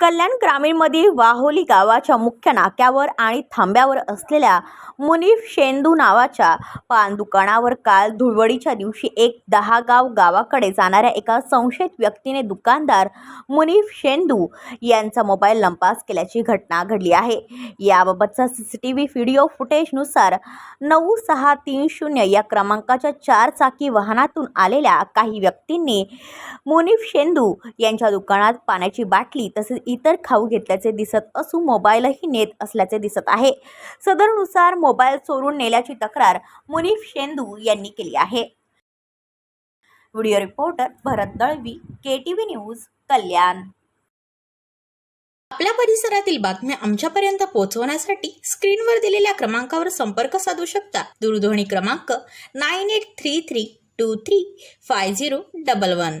कल्याण ग्रामीणमधील वाहोली गावाच्या मुख्य नाक्यावर आणि थांब्यावर असलेल्या मुनीफ शेंदू नावाच्या पान दुकानावर काल धुळवडीच्या दिवशी एक दहागाव गावाकडे जाणाऱ्या एका संशयित व्यक्तीने दुकानदार मुनीफ शेंदू यांचा मोबाईल लंपास केल्याची घटना घडली आहे. याबाबतचा C C T V video फुटेजनुसार नऊ सहा तीन शून्य या क्रमांकाच्या चार चाकी वाहनातून आलेल्या काही व्यक्तींनी मुनीफ शेंदू यांच्या दुकानात पाण्याची बाटली तसेच इतर खाऊ घेतल्याचे दिसत असून मोबाईलही नेत असल्याचे दिसत आहे. सदरनुसार मोबाईल चोरून नेल्याची तक्रार मुनीफ शेंदू यांनी केली आहे. Video reporter Bharat Dalvi K T V news Kalyan. आपल्या परिसरातील बातम्या आमच्यापर्यंत पोहोचवण्यासाठी स्क्रीनवर दिलेल्या क्रमांकावर संपर्क साधू शकता. दूरध्वनी क्रमांक nine eight three three two three five zero double one.